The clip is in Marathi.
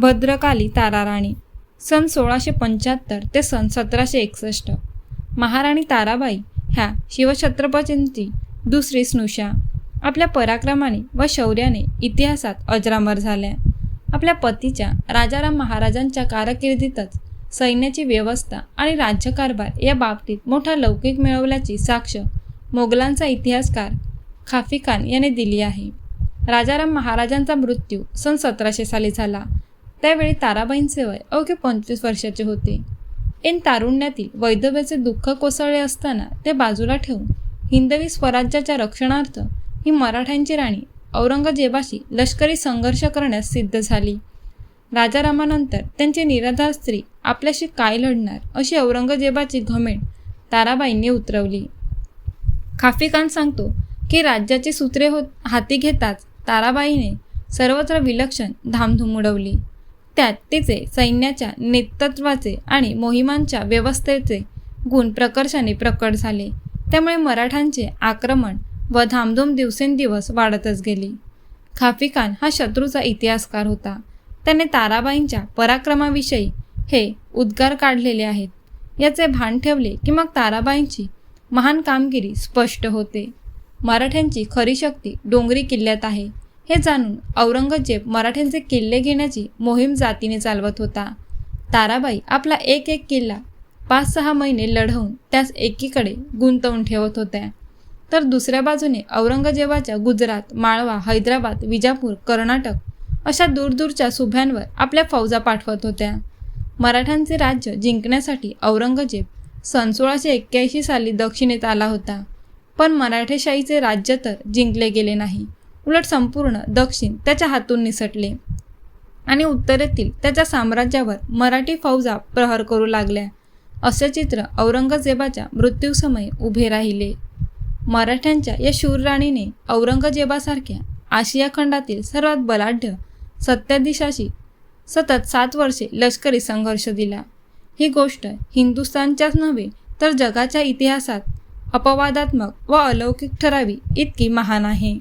भद्रकाली ताराराणी. सन सोळाशे पंच्याहत्तर ते सन सतराशे एकसष्ट. महाराणी ताराबाई ह्या शिवछत्रपतींची दुसरी स्नुषा. आपल्या पराक्रमाने व शौर्याने इतिहासात अजरामर झाल्या. आपल्या पतीच्या राजाराम महाराजांच्या कारकिर्दीतच सैन्याची व्यवस्था आणि राज्यकारभार या बाबतीत मोठा लौकिक मिळवल्याची साक्ष मोगलांचा इतिहासकार खाफी खान याने दिली आहे. राजाराम महाराजांचा मृत्यू सन सतराशे साली झाला. त्यावेळी ताराबाईंचे वय अवघे पंचवीस वर्षाचे होते. एन तारुण्यातील वैधव्याचे दुःख कोसळले असताना ते बाजूला ठेवून हिंदवी स्वराज्याच्या रक्षणार्थ ही मराठ्यांची राणी औरंगजेबाशी लष्करी संघर्ष करण्यास सिद्ध झाली. राजारामानंतर त्यांची निराधार स्त्री आपल्याशी काय लढणार अशी औरंगजेबाची घमेंट ताराबाईंनी उतरवली. खाफी खान सांगतो की राज्याची सूत्रे होत हाती घेताच ताराबाईने सर्वत्र विलक्षण धामधूम उडवली. त्यात तिचे सैन्याच्या नेतृत्वाचे आणि मोहिमांच्या व्यवस्थेचे गुण प्रकर्षाने प्रकट झाले. त्यामुळे मराठ्यांचे आक्रमण व धामधूम दिवसेंदिवस वाढतच गेली. खाफी खान हा शत्रूचा इतिहासकार होता. त्याने ताराबाईंच्या पराक्रमाविषयी हे उद्गार काढलेले आहेत. याचे भान ठेवले की मग ताराबाईंची महान कामगिरी स्पष्ट होते. मराठ्यांची खरी शक्ती डोंगरी किल्ल्यात आहे. हे जाणून औरंगजेब मराठ्यांचे किल्ले घेण्याची मोहीम जातीने चालवत होता. ताराबाई आपला एक एक किल्ला पाच सहा महिने लढवून त्यास एकीकडे गुंतवून ठेवत होत्या. तर दुसऱ्या बाजूने औरंगजेबाच्या गुजरात माळवा हैदराबाद विजापूर कर्नाटक अशा दूरदूरच्या सुभ्यांवर आपल्या फौजा पाठवत होत्या. मराठ्यांचे राज्य जिंकण्यासाठी औरंगजेब सन सोळाशे एक्क्याऐंशी साली दक्षिणेत आला होता. पण मराठेशाहीचे राज्य तर जिंकले गेले नाही. उलट संपूर्ण दक्षिण त्याच्या हातून निसटले. आणि उत्तरेतील त्याच्या साम्राज्यावर मराठी फौजा प्रहार करू लागल्या. असे चित्र औरंगजेबाच्या मृत्यूसमयी उभे राहिले. मराठ्यांच्या या शूरराणीने औरंगजेबासारख्या आशिया खंडातील सर्वात बलाढ्य सत्याधीशाशी सतत सात वर्षे लष्करी संघर्ष दिला. ही गोष्ट हिंदुस्थानच्याच नव्हे तर जगाच्या इतिहासात अपवादात्मक व अलौकिक ठरावी इतकी महान आहे.